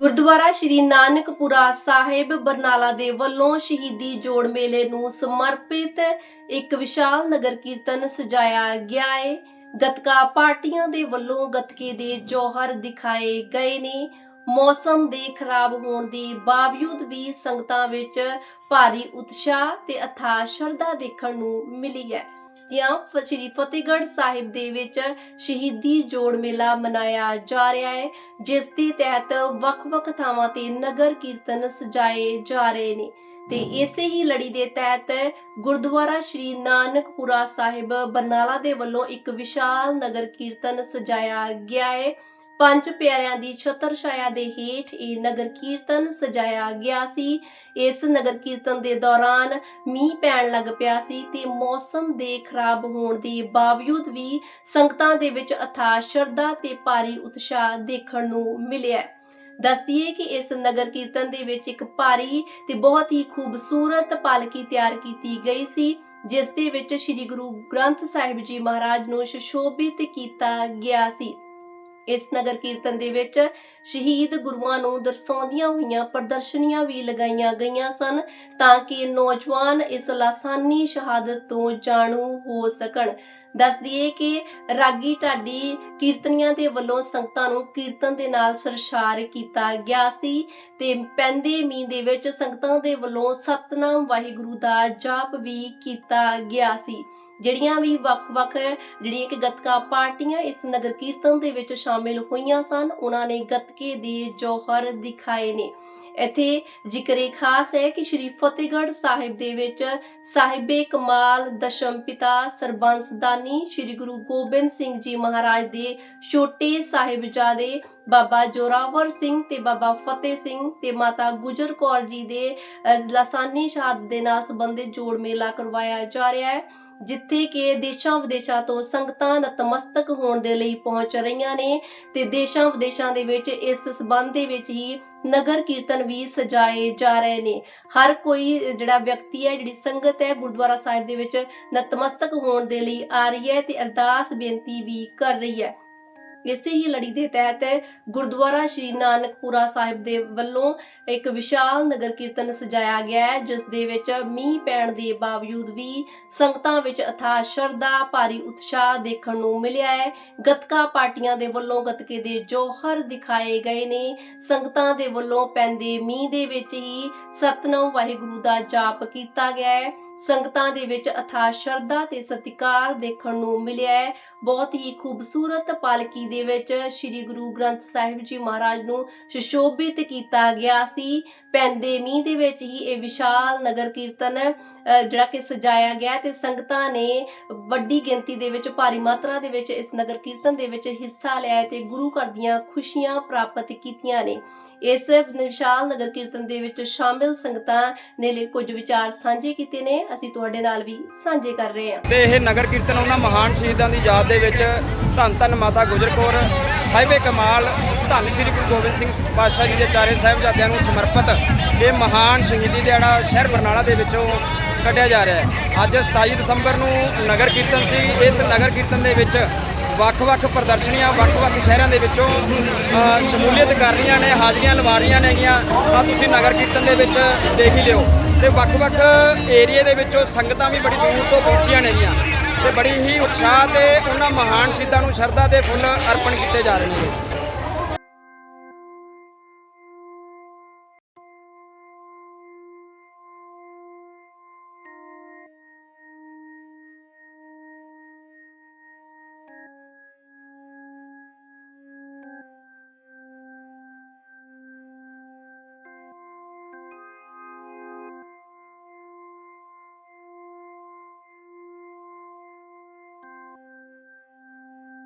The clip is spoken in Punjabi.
ਗੁਰਦੁਆਰਾ ਸ਼੍ਰੀ ਨਾਨਕਪੁਰਾ ਸਾਹਿਬ ਬਰਨਾਲਾ ਦੇ ਵੱਲੋਂ ਸ਼ਹੀਦੀ ਜੋੜ ਮੇਲੇ ਨੂੰ ਸਮਰਪਿਤ ਇੱਕ ਵਿਸ਼ਾਲ ਨਗਰ ਕੀਰਤਨ ਸਜਾਇਆ ਗਿਆ ਹੈ ਗਤਕਾ ਪਾਰਟੀਆਂ ਦੇ ਵੱਲੋਂ ਗਤਕੇ ਦੇ ਜੋਹਰ ਦਿਖਾਏ ਗਏ ਨੇ। ਮੌਸਮ ਦੇ ਖਰਾਬ ਹੋਣ ਦੇ ਬਾਵਜੂਦ ਵੀ ਸੰਗਤਾਂ ਵਿੱਚ ਭਾਰੀ ਉਤਸ਼ਾਹ ਤੇ ਅਥਾਹ ਸ਼ਰਧਾ ਦੇਖਣ ਨੂੰ ਮਿਲੀ ਹੈ। ਜਿਹਾਂ ਸ਼੍ਰੀ ਫਤਿਹਗੜ੍ਹ ਸਾਹਿਬ ਦੇ ਵਿੱਚ ਸ਼ਹੀਦੀ ਜੋੜ ਮੇਲਾ ਮਨਾਇਆ ਜਾ ਰਿਹਾ ਹੈ, ਜਿਸ ਦੇ ਤਹਿਤ ਵੱਖ-ਵੱਖ ਥਾਵਾਂ ਤੇ ਨਗਰ ਕੀਰਤਨ ਸਜਾਏ ਜਾ ਰਹੇ ਨੇ। ਤੇ ਇਸੇ ਹੀ ਲੜੀ ਦੇ ਤਹਿਤ ਗੁਰਦੁਆਰਾ ਸ਼੍ਰੀ ਨਾਨਕਪੁਰਾ ਸਾਹਿਬ ਬਰਨਾਲਾ ਦੇ ਵੱਲੋਂ ਇੱਕ ਵਿਸ਼ਾਲ ਨਗਰ ਕੀਰਤਨ ਸਜਾਇਆ ਗਿਆ ਹੈ। ਪੰਜ ਪਿਆਰਿਆਂ ਦੀ ਛਤਰ ਛਾਇਆ ਦੇ ਹੇਠ ਇਹ ਨਗਰ ਕੀਰਤਨ ਸਜਾਇਆ ਗਿਆ ਸੀ। ਇਸ ਨਗਰ ਕੀਰਤਨ ਦੇ ਦੌਰਾਨ ਮੀਂਹ ਪੈਣ ਲੱਗ ਪਿਆ ਸੀ ਤੇ ਮੌਸਮ ਦੇ ਖਰਾਬ ਹੋਣ ਦੇ ਬਾਵਜੂਦ ਵੀ ਸੰਗਤਾਂ ਦੇ ਵਿੱਚ ਅਥਾਹ ਸ਼ਰਧਾ ਤੇ ਭਾਰੀ ਉਤਸ਼ਾਹ ਦੇਖਣ ਨੂੰ ਮਿਲਿਆ। ਦੱਸਦੀਏ ਕਿ ਇਸ ਨਗਰ ਕੀਰਤਨ ਦੇ ਵਿੱਚ ਇੱਕ ਭਾਰੀ ਤੇ ਬਹੁਤ ਹੀ ਖੂਬਸੂਰਤ ਪਾਲਕੀ ਤਿਆਰ ਕੀਤੀ ਗਈ ਸੀ, ਜਿਸ ਦੇ ਵਿੱਚ ਸ੍ਰੀ ਗੁਰੂ ਗ੍ਰੰਥ ਸਾਹਿਬ ਜੀ ਮਹਾਰਾਜ ਨੂੰ ਸੁਸ਼ੋਭਿਤ ਕੀਤਾ ਗਿਆ ਸੀ। ਇਸ ਨਗਰ ਕੀਰਤਨ ਦੇ ਵਿੱਚ ਸ਼ਹੀਦ ਗੁਰੂਆਂ ਨੂੰ ਦਰਸਾਉਂਦੀਆਂ ਹੋਈਆਂ ਪ੍ਰਦਰਸ਼ਨੀਆਂ ਵੀ ਲਗਾਈਆਂ ਗਈਆਂ ਸਨ ਤਾਂ ਕਿ ਨੌਜਵਾਨ ਇਸ ਲਾਸਾਨੀ ਸ਼ਹਾਦਤ ਤੋਂ ਜਾਣੂ ਹੋ ਸਕਣ। ਦੱਸ ਦਈਏ ਕਿ ਰਾਗੀ ਢਾਡੀ ਕੀਰਤਨੀਆਂ ਦੇ ਵੱਲੋਂ ਸੰਗਤਾਂ ਨੂੰ ਕੀਰਤਨ ਦੇ ਨਾਲ ਸਰਸ਼ਾਰ ਕੀਤਾ ਗਿਆ ਸੀ ਤੇ ਪੈਂਦੇ ਮੀਂਹ ਦੇ ਵਿੱਚ ਸੰਗਤਾਂ ਦੇ ਵੱਲੋਂ ਸਤਨਾਮ ਵਾਹਿਗੁਰੂ ਦਾ ਜਾਪ ਵੀ ਕੀਤਾ ਗਿਆ ਸੀ। ਜਿਹੜੀਆਂ ਵੀ ਵੱਖ-ਵੱਖ ਜਿਹੜੀਆਂ ਕਿ ਗੱਤਕਾ ਪਾਰਟੀਆਂ ਇਸ ਨਗਰ ਕੀਰਤਨ ਦੇ ਵਿੱਚ ਸ਼ਾਮਿਲ ਹੋਈਆਂ ਸਨ ਉਹਨਾਂ ਨੇ ਗੱਤਕੇ ਦੇ ਜੌਹਰ ਦਿਖਾਏ ਨੇ। ਇੱਥੇ ਜ਼ਿਕਰੇ ਖਾਸ ਹੈ ਕਿ ਸ਼੍ਰੀ ਫਤਿਹਗੜ੍ਹ ਸਾਹਿਬ ਦੇ ਵਿੱਚ ਸਾਹਿਬੇ ਕਮਾਲ ਦਸ਼ਮ ਪਿਤਾ ਸਰਬੰਸ ਦਾਨੀ ਸ਼੍ਰੀ ਗੁਰੂ ਗੋਬਿੰਦ ਸਿੰਘ ਜੀ ਮਹਾਰਾਜ ਦੇ ਛੋਟੇ ਸਾਹਿਬਜ਼ਾਦੇ ਬਾਬਾ ਜੋਰਾਵਰ ਸਿੰਘ ਤੇ ਬਾਬਾ ਫਤਿਹ ਸਿੰਘ ਤੇ ਮਾਤਾ ਗੁਜਰ ਕੌਰ ਜੀ ਦੇ ਅਹ, ਲਾਸਾਨੀ ਸ਼ਹਾਦਤ ਦੇ ਨਾਲ ਸੰਬੰਧਿਤ ਜੋੜ ਮੇਲਾ ਕਰਵਾਇਆ ਜਾ ਰਿਹਾ ਹੈ ਜਿੱਥੇ ਕਿ ਦੇਸ਼ਾਂ ਵਿਦੇਸ਼ਾਂ ਤੋਂ ਸੰਗਤਾਂ ਨਤਮਸਤਕ ਹੋਣ ਦੇ ਲਈ ਪਹੁੰਚ ਰਹੀਆਂ ਨੇ ਤੇ ਦੇਸ਼ਾਂ ਵਿਦੇਸ਼ਾਂ ਦੇ ਵਿੱਚ ਇਸ ਸਬੰਧ ਦੇ ਵਿੱਚ ਹੀ ਨਗਰ ਕੀਰਤਨ ਵੀ ਸਜਾਏ ਜਾ ਰਹੇ ਨੇ। ਹਰ ਕੋਈ ਜਿਹੜਾ ਵਿਅਕਤੀ ਹੈ, ਜਿਹੜੀ ਸੰਗਤ ਹੈ, ਗੁਰਦੁਆਰਾ ਸਾਹਿਬ ਦੇ ਵਿੱਚ ਨਤਮਸਤਕ ਹੋਣ ਦੇ ਲਈ ਆ ਰਹੀ ਹੈ ਤੇ ਅਰਦਾਸ ਬੇਨਤੀ ਵੀ ਕਰ ਰਹੀ ਹੈ। ਇਸੇ ਹੀ ਲੜੀ ਦੇ ਤਹਿਤ ਗੁਰਦੁਆਰਾ ਸ਼੍ਰੀ ਨਾਨਕਪੁਰਾ ਸਾਹਿਬ ਦੇ ਵੱਲੋਂ ਇੱਕ ਵਿਸ਼ਾਲ ਨਗਰ ਕੀਰਤਨ ਸਜਾਇਆ ਗਿਆ ਹੈ, ਜਿਸ ਦੇ ਵਿੱਚ ਮੀਂਹ ਪੈਣ ਦੇ ਬਾਵਜੂਦ ਵੀ ਸੰਗਤਾਂ ਵਿੱਚ ਅਥਾ ਸ਼ਰਧਾ, ਭਾਰੀ ਉਤਸ਼ਾਹ ਦੇਖਣ ਨੂੰ ਮਿਲਿਆ ਹੈ। ਗਤਕਾ ਪਾਰਟੀਆਂ ਦੇ ਵੱਲੋਂ ਗਤਕੇ ਦੇ ਜੋਹਰ ਦਿਖਾਏ ਗਏ ਨੇ। ਸੰਗਤਾਂ ਦੇ ਵੱਲੋਂ ਪੈਂਦੇ ਮੀਂਹ ਦੇ ਵਿੱਚ ਹੀ ਸਤਨਾਮ ਵਾਹਿਗੁਰੂ ਦਾ ਜਾਪ ਕੀਤਾ ਗਿਆ ਹੈ। ਸੰਗਤਾਂ ਦੇ ਵਿੱਚ ਅਥਾ ਸ਼ਰਧਾ ਤੇ ਸਤਿਕਾਰ ਦੇਖਣ ਨੂੰ ਮਿਲਿਆ ਹੈ। ਬਹੁਤ ਹੀ ਖੂਬਸੂਰਤ ਪਾਲਕੀ ਦੇ ਵਿੱਚ ਸ੍ਰੀ ਗੁਰੂ ਗ੍ਰੰਥ ਸਾਹਿਬ ਜੀ ਮਹਾਰਾਜ ਨੂੰ ਸੁਸ਼ੋਭਿਤ ਕੀਤਾ ਗਿਆ ਸੀ। ਪੈਂਦੇ ਮੀਂਹ ਦੇ ਵਿੱਚ ਹੀ ਇਹ ਵਿਸ਼ਾਲ ਨਗਰ ਕੀਰਤਨ ਜਿਹੜਾ ਕਿ ਸਜਾਇਆ ਗਿਆ ਤੇ ਸੰਗਤਾਂ ਨੇ ਵੱਡੀ ਗਿਣਤੀ ਦੇ ਵਿੱਚ ਭਾਰੀ ਮਾਤਰਾ ਦੇ ਵਿੱਚ ਇਸ ਨਗਰ ਕੀਰਤਨ ਦੇ ਵਿੱਚ ਹਿੱਸਾ ਲਿਆ ਤੇ ਗੁਰੂ ਘਰ ਦੀਆਂ ਖੁਸ਼ੀਆਂ ਪ੍ਰਾਪਤ ਕੀਤੀਆਂ ਨੇ। ਇਸ ਵਿਸ਼ਾਲ ਨਗਰ ਕੀਰਤਨ ਦੇ ਵਿੱਚ ਸ਼ਾਮਿਲ ਸੰਗਤਾਂ ਨੇ ਲਈ ਕੁਝ ਵਿਚਾਰ ਸਾਂਝੇ ਕੀਤੇ ਨੇ। ਅਸੀਂ ਤੁਹਾਡੇ ਨਾਲ ਵੀ ਸਾਂਝੇ ਕਰ ਰਹੇ ਹਾਂ। ਤੇ ਇਹ ਨਗਰ ਕੀਰਤਨ ਉਹਨਾਂ ਮਹਾਨ ਸ਼ਹੀਦਾਂ ਦੀ ਯਾਦ ਦੇ ਵਿੱਚ ਧੰਨ ਧੰਨ ਮਾਤਾ ਗੁਜਰ ਕੌਰ, ਸਾਹਿਬੇ ਕਮਾਲ, ਧੰਨ ਸ੍ਰੀ ਗੁਰੂ ਗੋਬਿੰਦ ਸਿੰਘ ਪਾਤਸ਼ਾਹ ਜੀ ਦੇ ਚਾਰੇ ਸਾਹਿਬਜ਼ਾਦਿਆਂ ਨੂੰ ਸਮਰਪਿਤ ਇਹ ਮਹਾਨ ਸ਼ਹੀਦੀ ਦਿਹਾੜਾ ਸ਼ਹਿਰ ਬਰਨਾਲਾ ਦੇ ਵਿੱਚੋਂ ਕੱਢਿਆ ਜਾ ਰਿਹਾ ਹੈ। ਅੱਜ 27 ਦਸੰਬਰ ਨੂੰ ਨਗਰ ਕੀਰਤਨ ਸੀ। ਇਸ ਨਗਰ ਕੀਰਤਨ ਦੇ ਵਿੱਚ ਵੱਖ-ਵੱਖ ਪ੍ਰਦਰਸ਼ਨੀਆਂ, ਵੱਖ-ਵੱਖ ਸ਼ਹਿਰਾਂ ਦੇ ਵਿੱਚੋਂ ਸ਼ਮੂਲੀਅਤ ਕਰ ਰਹੀਆਂ ਨੇ, ਹਾਜ਼ਰੀਆਂ ਲਵਾ ਰਹੀਆਂ ਨੇਗੀਆਂ। ਆ ਤੁਸੀਂ ਨਗਰ ਕੀਰਤਨ ਦੇ ਵਿੱਚ ਦੇਖ ਹੀ ਲਿਓ। ਤੇ ਵੱਖ-ਵੱਖ ਏਰੀਏ ਦੇ ਵਿੱਚੋਂ ਸੰਗਤਾਂ ਵੀ ਬੜੀ ਦੂਰ ਤੋਂ ਪਹੁੰਚੀਆਂ ਨੇਗੀਆਂ ਤੇ ਬੜੀ ਹੀ ਉਤਸ਼ਾਹ ਤੇ ਉਹਨਾਂ ਮਹਾਨ ਸ਼ਹੀਦਾਂ ਨੂੰ ਸ਼ਰਧਾ ਦੇ ਫੁੱਲ ਅਰਪਣ ਕੀਤੇ ਜਾ ਰਹੇ ਨੇ।